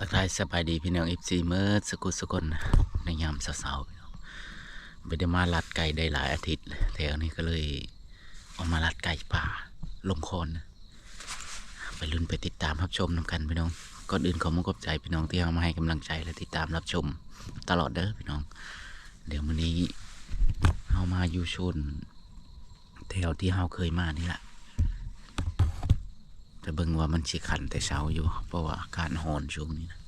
ทักทายสบายดีพี่น้องเอฟซีเมื่อสกุลสกุลนะในยามสาร์ๆไม่ได้มาลัดไก่ได้หลายอาทิตย์แถวนี้ก็เลยออกมาลัดไก่ป่าลงคลนนะไปลุ้นไปติดตามรับชมนำกันพี่น้องก่อนอื่นขอมุกบใจพี่น้องที่เอามาให้กำลังใจและติดตามรับชมตลอดเด้อพี่น้อง เดี๋ยววันนี้เอามาอยู่ชนแถวที่เฮาเคยมานี่แหละ แต่เบิ่งว่ามันสิขันแต่เช้าอยู่ เพราะว่าอากาศร้อนช่วงนี้นะ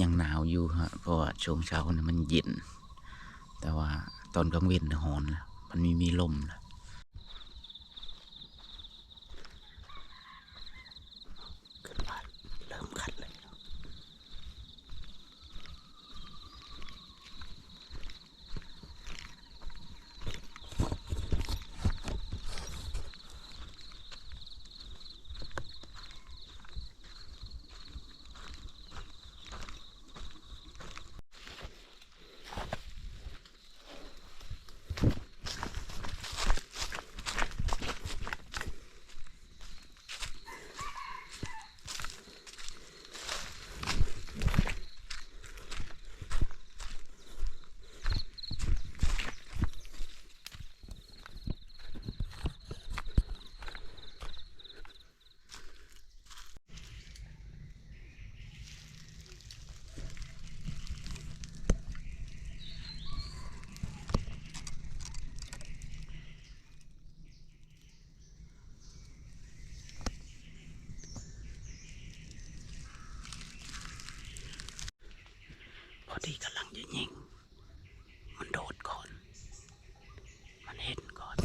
ยังหนาวอยู่ฮะเพราะว่าช่วงเช้าเนี่ยมันเย็น แต่ว่าตอนกลางเว้นเนี่ยร้อนแล้วมันมีมีลมแล้ว พอดีกำลังจะยิง มันโดดก่อนเห็นก่อน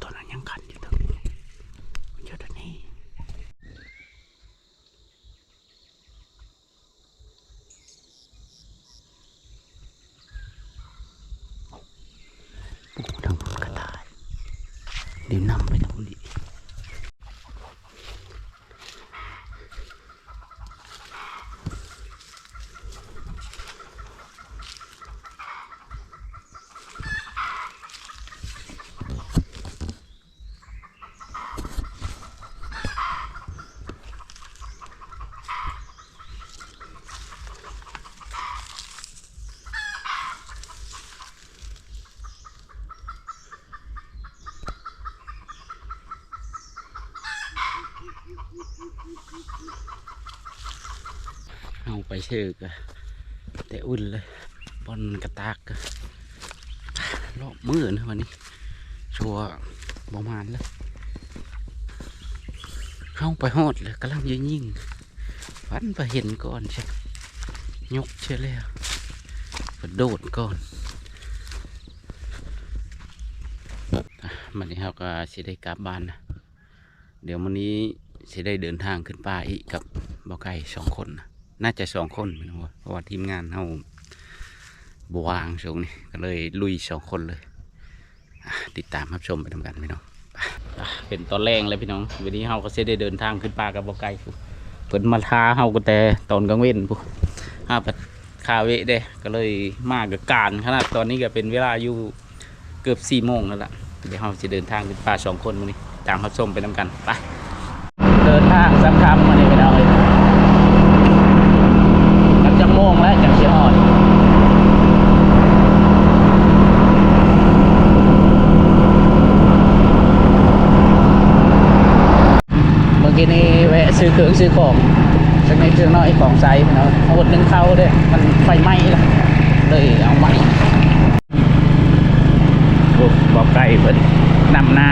ตอนนั้นยังขันอยู่ตรงนี้มันอยู่ตรงนี้ โอ้ทางพุ่นกระต่ายเดี๋ยวนำไปทางพุ่นอีก เอาไปเชือกแต่อุ่นเลยบอลกระตากรอบมือนะวันนี้ ชัวร์ประมาณแล้วเข้าไปหอดเลยกำลังยิงยิงฟันไปเห็นก่อนใช่ยกเชื่อแล้วกระโดดก่อนมันนี้เราก็สิได้กลับบ้านนะเดี๋ยววันนี้สิได้เดินทางขึ้นป่าอีกกับบ่อไก่สองคนนะ น่าจะสองคนเพราะว่าทีมงานเราบวางช่วงนี้ก็เลยลุยสองคนเลยติดตามรับชมไปทำกันพี่น้องเป็นตอนแรงเลยพี่น้องวันนี้เราก็สิได้เดินทางขึ้นป่ากับบอไก่พู้เพิ่นมาท้าเฮาก็แต่ตอนกลางเว้นพู้ห้าปัดคาเวะเด้ก็เลยมากกับการขนาดตอนนี้ก็เป็นเวลาอยู่เกือบสี่โมงแล้วล่ะเดี๋ยวเราจะเดินทางขึ้นป่าสองคนวันนี้ตามรับชมไปทำกันไปเดินทางสำคัญมานี่พี่น้องเลยกันจะโมงแล้วจากเชียงอ่อนเมื่อกี้นี้แวะ ซื้อเครื่องซื้อของสักในเครื่องน้อยของใส่เน้องเอาหมดหนึ่งเข้าเด้อมันไฟไหม้ละเลยเอาใหม่โอ้บอกไก่เพิ่นนำหน้า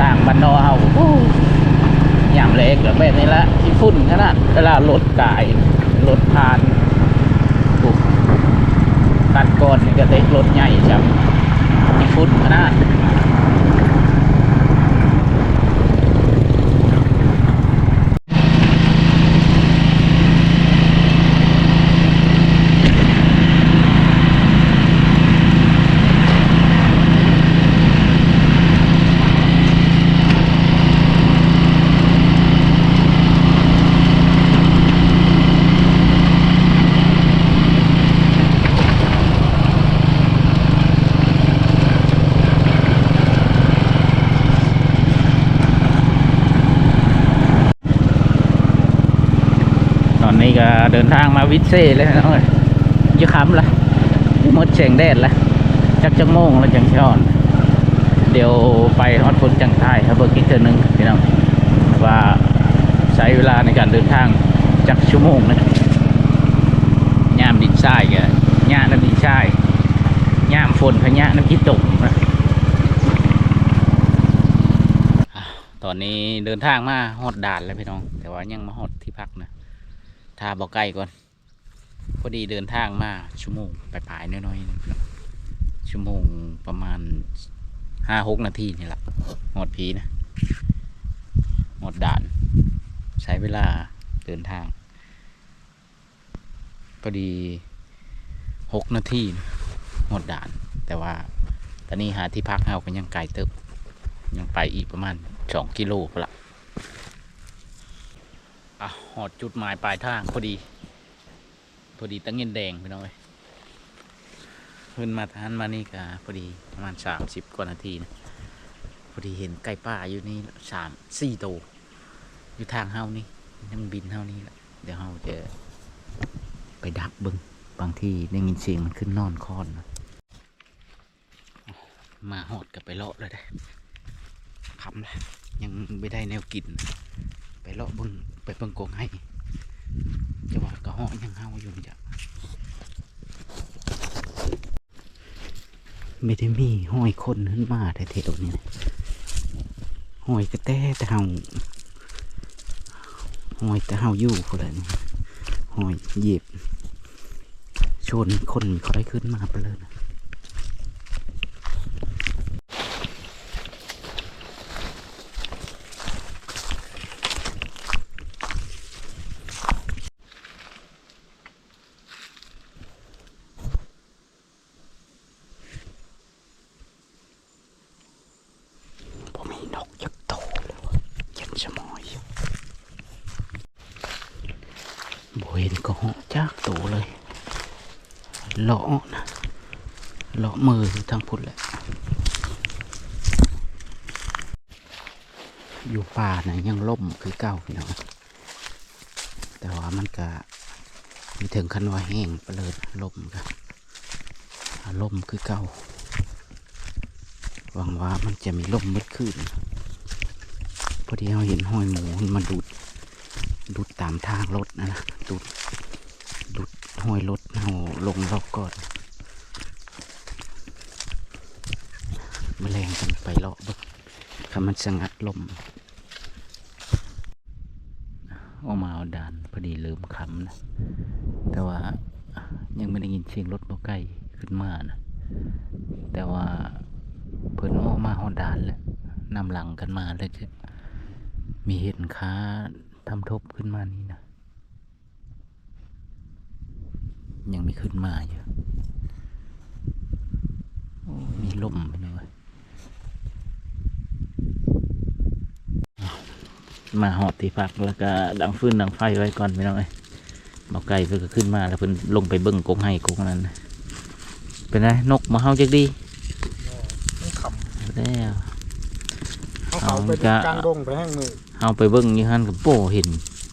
ต่างบันนอเฮาอย่างเล็กแบบนี้ละที่ฝุ่นขนาดเวลารถกายรถผ่านตัดก่อนนี่ก็เล็กรถใหญ่จังที่ฝุ่นขนาด วิตเซ่เลยน้องเอ้ยยี่คำละมดแสงแดดละจักจังโมงแล้วจังช้อน เดี๋ยวไปฮอดฝนจังไทยครับเบิร์กินเทอร์หนึ่งพี่น้องว่าใช้เวลาในการเดินทางจักชั่วโมงนะยามดินทรายแกย่าน้ำดินทรายยามฝนพะยะน้ำพิตกนะตอนนี้เดินทางมาฮอดด่านแล้วพี่น้อง แต่ว่ายังมาฮอดที่พักนะถ้าบอกไกลก่อน พอดีเดินทางมาชั่วโมงปปลายๆน้อยๆนึงชั่วโมงประมาณห้าหกนาทีนี่แหละหมดผีนะหมดด่าน ใช้เวลาเดินทางพอดีหกนาทีหมดด่าน แต่ว่าตอนนี้หาที่พักเราก็ยังไกลเติบยังไปอีกประมาณสองกิโลละอะหอดจุดหมายปลายทางพอดี อดีตั้งเงินแดงไปหน่อยขึ้นมาทานมานี่ก็พอดีประมาณสามสิบกว่านาทีนะพอดีเห็นไก่ป่าอยู่นี่สามสี่ตัวอยู่ทางเฮานี่นั่งบินเฮานี่แหละเดี๋ยวเฮาจะไปดักบึงบางทีได้ยินเสียงมันขึ้นนอนคอนนะมาหอดกับไปเลาะเลยได้คำละยังไม่ได้แนวกิน ไปเลาะบึงไปเบิ่งกงให้ จะว่ากระหาะยังเฮาอยู่จ้ะไม่ได้มีห้อยคนขึ้นมาแท้ๆตรงนี้ห้อยกระแตแต่เฮาห้อยแต่เฮาอยู่คนละนี่ห้อยเหยียบชนคนมีค่อยขึ้นมาไปเลยนะผมมีนกยักษ์โตเลยวะเย็นชะมอยอยู่บ่เห็นก็เหาะจากโตเลย เลาะนะเลาะมืออยู่ทางพุ่นแหละ อยู่ป่านะยังล่มคือเก่าพี่น้องแต่ว่ามันก็มีถึงขันว่าแห้งไปเลยล่มกันล่มคือเก่าหวังว่ามันจะมีลมมืดขึ้นพอดีเราเห็นห้อยหมูมันมาดูดดูดตามทางรถนะนะดูดดูดห้อยรถเราลงรอบก่อน แมลงกันไปเลาะบึกคำมันสงัดลมออกมาเอาด่านพอดีลืมคำนะ แต่ว่ายังไม่ได้ยินเสียงรถบ่ไกล้ขึ้นมานะ แต่ว่าเพิ่นออกมาหอดด่านแล้วนำหลังกันมาแล้วจะมีเห็นค้าทำทบขึ้นมานี่นะ ยังมีขึ้นมาอยู่โอ้มีลมไปหน่อยอ้าว มาหอดที่พักแล้วก็ดังฟืนดังไฟไว้ก่อนไปหน่อยเบาไก่เพิ่นก็ขึ้นมาแล้วเพิ่นลงไปเบิ้งกงให้กงนั้นน่ะเป็นไงนกมาเฮาจักดีต้องขแล้วำเขาเขาไปเอาจะกลางดงไปแห้งมือเอาไปเบิ้งอยี่ฮันกับโป้เห็น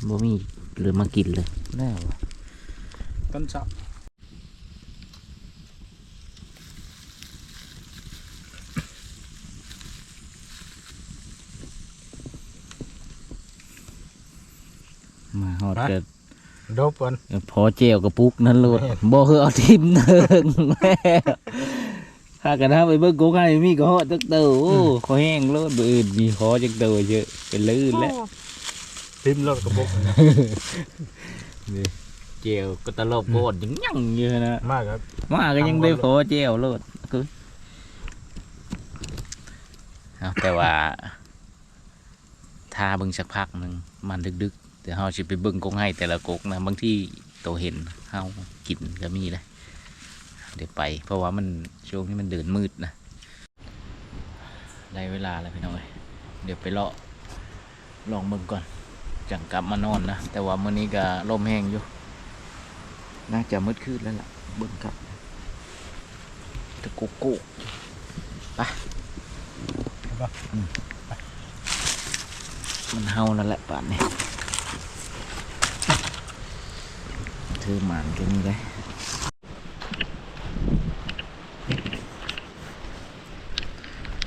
บ่มีหรือมากินเลยแล้วต้นสับ มาฮอดเกิดโดบเปิ้นพอเจวกับปุกนั่นโลดบ่คือเอาทิมเถิงแม่ถ้ากันถ้าไปเบิ้งกูให้มีก็ฮอดจักเตอโอ้ขอแห้งโลดบ่อื่นมีขอจักเตอเยอะเป็นลื่นแล้วทิมรถกระบอกเจวก็ตลบโบดยังยังอยู่นะมากครับมาก็ยังได้พอเจวโลดคือเอาแต่ว่าถ้าเบิ่งสักพักหนึงมันดึกๆ แต่เฮาสิไปเบิ่งกงให้แต่ละกกนะบางที่โตเห็นเฮากินก็มีเลยเดี๋ยวไป เพราะว่ามันช่วงนี้มันเดินมืดนะได้เวลาแล้วพี่น้องเอ้ยเดี๋ยวไปเลาะลองเบิ่งก่อนจังกลับมานอนนะ แต่ว่ามื้อนี้ก็ลมแห้งอยู่ น่าจะมืดคืนแล้วล่ะเบิ่งครับตะกุกกุกไปอืมมันเฮานั่นแหละป่านนี้ ถึง คือหมานกันนี่ได้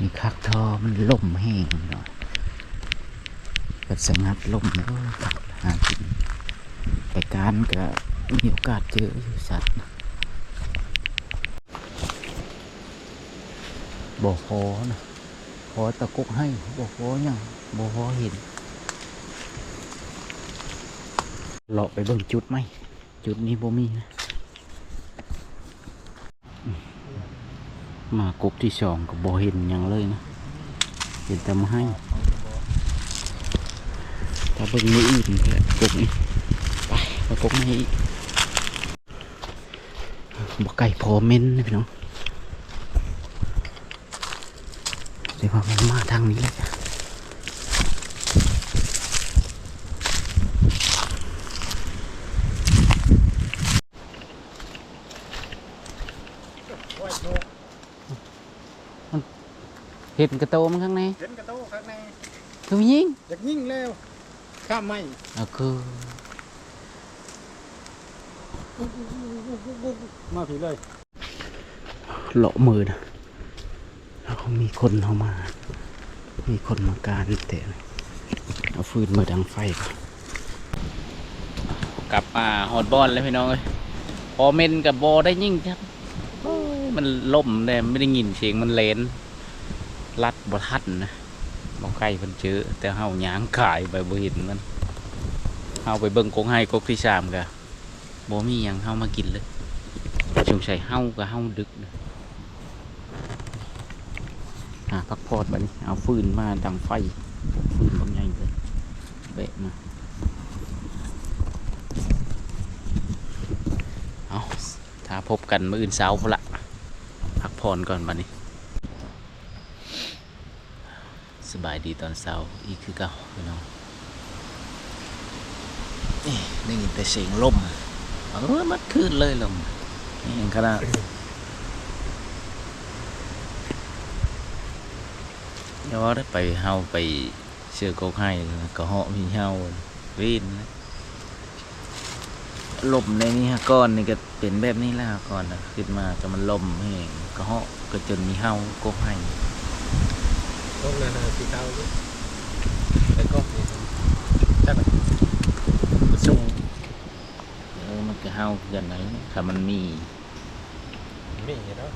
มีคักทอมันล่มแห้งเนาะก็สงัดล่มแล้วก็หากินแต่การก็มีโอกาสเจออยู่สัตว์นะบ่พอนะพอตะกุกให้บ่พอหยังบ่พอเห็นเลาะไปเบิ่งจุดไหม จุดนี้บ่มีนะมากบที่สองก็บ่เห็นยังเลยนะ เห็นแต่มาให้ถ้าเบิ่งมืออื่นแค่กบนี่ไปมากบมาให้อีกบ่ไก่พอเม้นนะพี่น้องเดี๋ยวว่ามันมาทางนี้แหละ ห็นกระโตมันข้างในเห็นกระโตข้างในคือยิงอยากยิงแล้วข้ามไม่เอาคือมาผีเลยเลาะมือนะแล้วเขามีคนเข้ามา มีคนมาการเตะเอาฟืนมาดังไฟก่อนกลับมาฮอดบอลแล้วพี่น้องเอ้ยพอเมนกับบอได้ยิ่งจับโอ้ยมันล่มเลยไม่ได้ยินเสียงมันเลน ลัดบทันนะบ่ใกล้เพิ่นเจอแต่เฮาหยางขายไปบ่เห็นมันเฮาไปเบิ่งกงให้กกที่สามกะบ่มีหยังเฮามากินเลยสงสัยเฮากับเฮาดึกนะหาพักพอดบัดนี้เอาฟืนมาดังไฟฟืนบางใหญ่เลยเบะมาเอาถ้าพบกันมื้ออื่นเช้าพุ่นละพักผ่อนก่อนบัดนี้ สบายดีตอนเช้าอีกคือเก่าพี่น้องนี่ได้ยินแต่เสียงลมเออมัดคืนเลยลมนี่ขนาดเดี๋ยวได้ไปเฮาไปเชื่อกกให้ก็เหาะมีเฮาวินนะลมในนี้ฮะก้อนนี่ก็เป็นแบบนี้แล้วก่อนนะขึ้นมาก็มันลมแห้งก็เหาะก็จนมีเฮากกให้ ต้นนานาสีขาวอยู่ไอ้ก็ใช่ไหมซุ่มเออมันก็เฮากันไหนถ้ามันมีมีเนาะ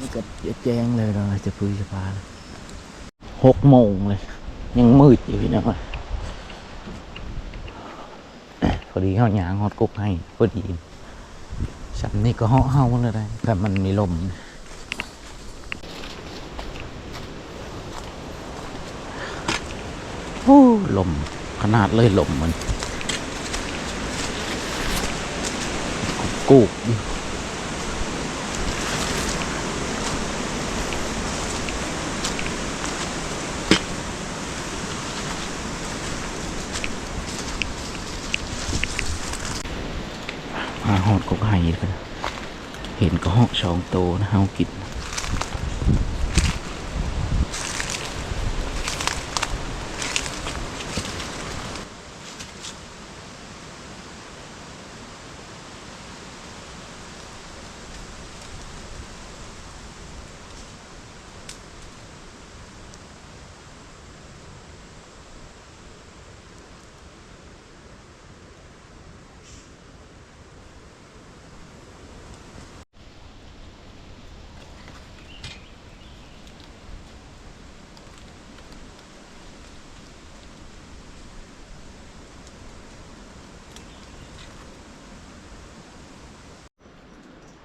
นี่ก็แจ้งเลยเราจะพื้นจะพาเลยหกโมงเลย ยังมืดอยู่พี่น้องพอดีเขาหยางฮอดกุกให้พอดีฉันนี่ก็เหาะเฮาเลยได้แต่มันมีลมโอ้ ลมขนาดเลยลมมันกูกมาหอดกกไห้กันเห็นก็หอกสองโตนะเฮากิน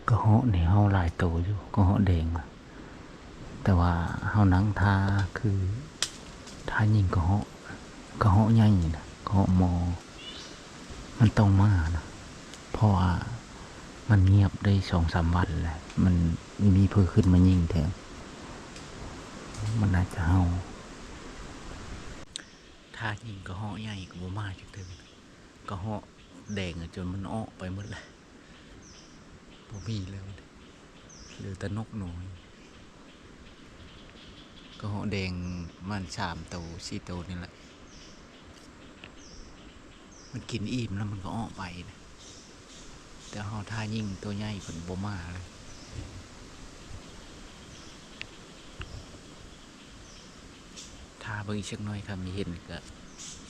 ก็ เหาะนี่เฮาหลายโตอยู่ก็เหาะแดงอะแต่ว่าเฮานังทาคือทายิงก็เหาะก็เหาะใหญ่นะก็เหาะมอ มันต้องมานะเพราะว่ามันเงียบได้สองสามวันแหละมันมีเพื่ขึ้นมายิงแถมมันน่าจะเฮาถ้ายิงก็เหาะใหญ่ก็บ่มาจักเทื่อก็เหาะแดงจนมันออกไปหมดเลย บ่มีแล้วเหลือแต่นกหน้อย ก็หาะแดงมันสามโตวสี่โตวนี่แหละ มันกินอิ่มแล้วมันก็ออกไปนะแต่เฮาท่ายิ่งตัวใหญ่เพิ่นบ่มาเลยถ้าเบิ่งอีกสักหน่อยครับมีเห็นก็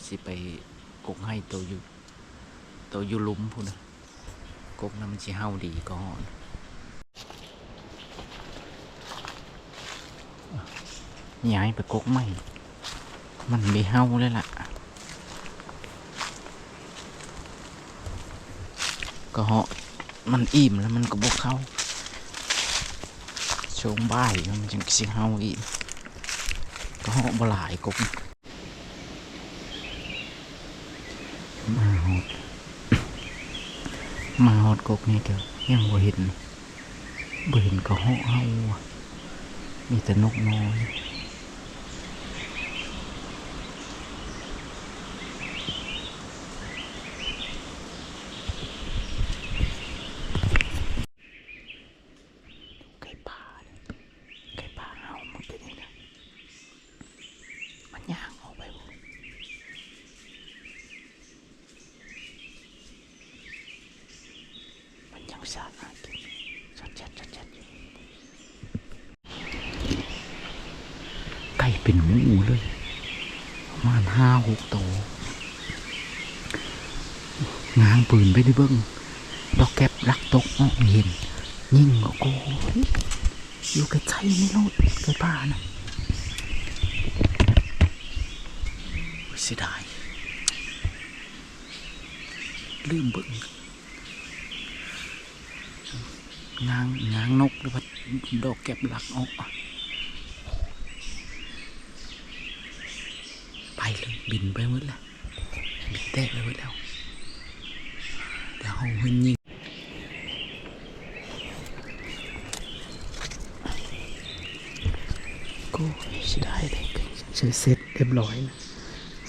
สิไปกกให้ตัวอยู่ตัวอยู่ลุมพุ่นนะ กกนั้นมันสิเฮาดีก่อนย้ายไปกกใหม่ มันไม่เฮาเลยล่ะ ก็เหาะมันอิ่มแล้วมันก็บกเข้าช่วงบ่ายมันจึงสิเฮาอีกก็เหาะบ่หลายกบมาหด มาหดกบนี่เดียวยังบ่เห็นบ่เห็นก็เหาะเฮาอะมีแต่นกน้อยไก่ป่าเนี่ยไก่ป่าเฮามันเป็นยังไง มันย่างออกไปบ่มันยังสาดอากินสัดจัดสัดจัดอยู่ไก่เป็นหมูเลยประมาณห้าหกตัวง้างปืนไปด้เบิ้งดอกแก็บลักตกมองเห็น ยิ่งก็โก้ยอยู่ใกล้ๆนี่โลดใกล้ป่านะเสียดายลืมเบิ่งงางงางนกหรือว่าดอกแก็บหลักออกไปเลยบินไปหมดแล้วบินแตกไปหมดแล้ว ขาเพิ่นยิงก็เสียดายเลยเสร็จเสร็จเรียบร้อยนะ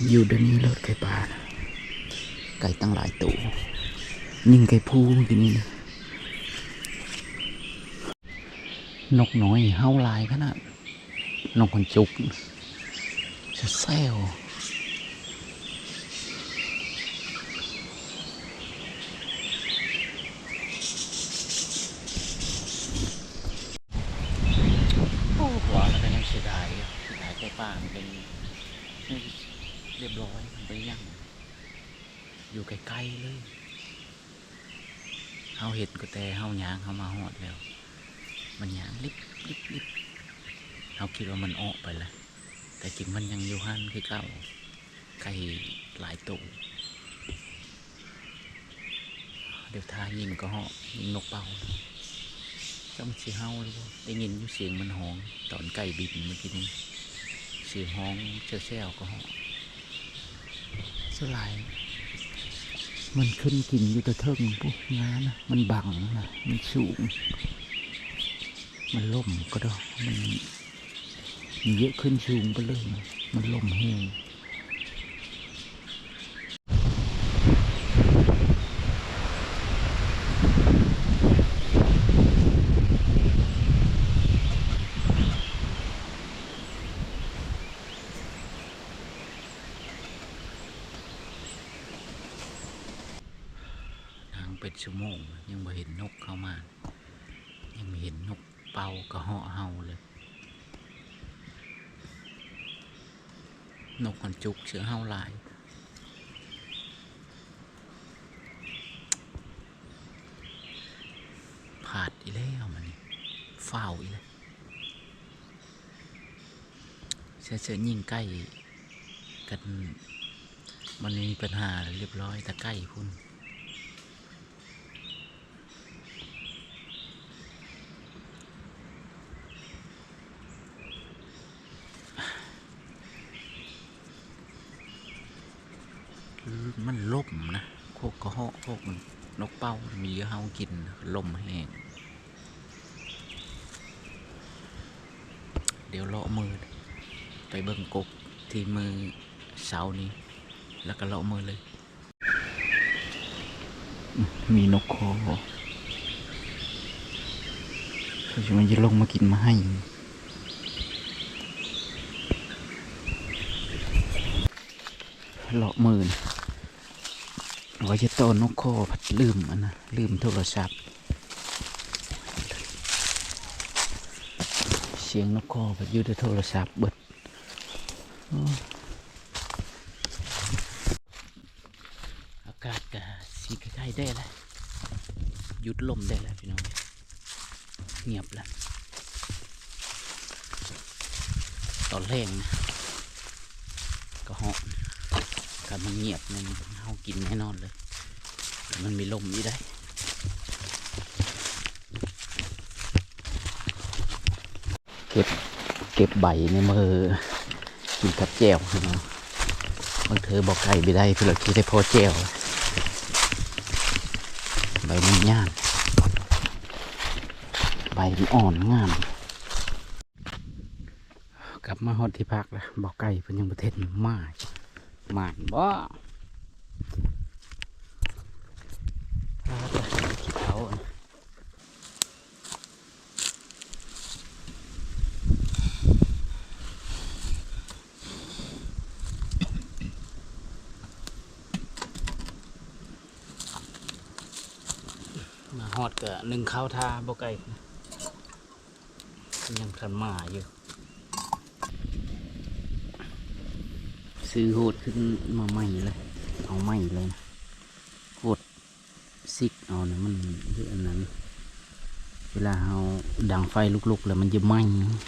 อยู่เดี๋ยวนี้เลยไก่ป่านะไก่ตั้งหลายตัวยิงไก่พูเมื่อกี้นี้นะนกน้อยเฮาลายขนาดนกคนจุกจะแซวโอ้หัวแล้วก็ยังเสียดายอยู่เสียดายไก่ป่ามันเป็น เรียบร้อยมันไปยัง อยู่ใกล้ๆเลยเฮาเห็น ก็แต่เฮายางเฮามาหอดแล้ว มันยางลิบลิบลิบเฮาคิดว่ามันออกไปแล้วแต่จริงมันยังอยู่หันคือเก่าไก่หลายตัวเดี๋ยวทายิงก็เหาะยิงนกเป่าต้องสีเฮาเล่าได้ยินอยู่เสียงมันห้อง ตอนไก่บินเมื่อกี้นี้เสียงห้องเชี่ยวๆก็เหาะสลาย มันขึ้นกินอยู่แตะเทิงพวกงานนะมันบังนะมันสูง มันล่มก็ได้มันมันเยอะขึ้นสูงไปเลยนะมันล่มแห้ง เป็นชั่วโมง ยังไม่เห็นนกเข้ามา ยังไม่เห็นนกเป่ากระเหาะเฮาเลย นกมันจุกเชื้อเฮาหลายผาดอีแล้วมันนี่ฝ้าอีแล้วเสือเสือยิ่งใกล้กันมันมีปัญหาเรียบร้อยแต่ใกล้พุ่น มันล่มนะพวกกระเหาะพวกมันนกเป้ามีเยอะเฮากินลมแห้งเดี๋ยวเลาะมือ ไปเบิ่งกบที่มือเสานี้ แล้วก็เลาะมือเลย มีนกคอเขาจะมันจะลงมากินมาให้เลาะมือนะ ว่าจะโตนนกโคพัดลืมอันนะลืมโทรศัพท์ เสียงนกโคพัดอยู่ในโทรศัพท์เบิดอากาศก็สีใกล้ๆได้แล้วหยุดลมได้แล้วพี่น้องเงียบแล้วตอนแรกนะก็เหาะ ก็มันเงียบมันเฮากินแน่นอนเลยมันมีลมนี่ได้เก็บเก็บใบในมือกินกับแจ่วพี่น้องบางเธอบอกไก่ไปได้เพื่อเราคิดได้พอแจ่วใบมันย่านใบมันอ่อนงามกลับมาฮอดที่พักแล้วบอกไก่เพิ่นยังประเทศมา หมานบ่ลาดละขี้เขามาฮอดก็หนึ่งข้าวทาบอกไก่ยังทันมาอยู่ ซื้อโหดขึ้นมาใหม่เลย เอาใหม่เลยนะโหดซิกเอาเนี่ยมันคืออันนั้น เวลาเอาดังไฟลุกๆ แล้วมันจะไหม้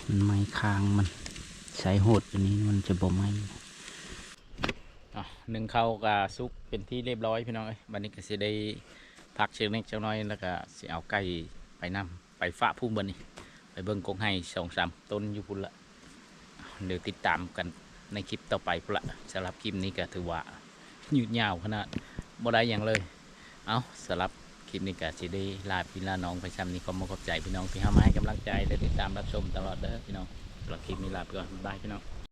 มันไหม้คางมันใช้โหดอันนี้มันจะบ่ไหม้หนึ่งเข้ากะซุกเป็นที่เรียบร้อยพี่น้องเอ้ยวันนี้ก็สิได้พักเชิงเล็กเจ้าน้อยแล้วก็สิเอาไก่ไปนำไปฝากผู้บันนี่ไปเบิ่งกงให้สองสามต้นอยู่พุ่นละเดี๋ยวติดตามกัน ในคลิปต่อไปพุ่นละสำหรับคลิปนี้ก็ถือว่ายืดยาวขนาดบ่ได้อย่างเลย เอาสำหรับคลิปนี้ก็สิได้ลาพี่ลาน้องไปซ้ำนี้ขอมาขอบใจพี่น้องที่เข้ามาให้กำลังใจและติดตามรับชมตลอดเด้อพี่น้องสำหรับคลิปนี้ลาไปก่อนบายพี่น้อง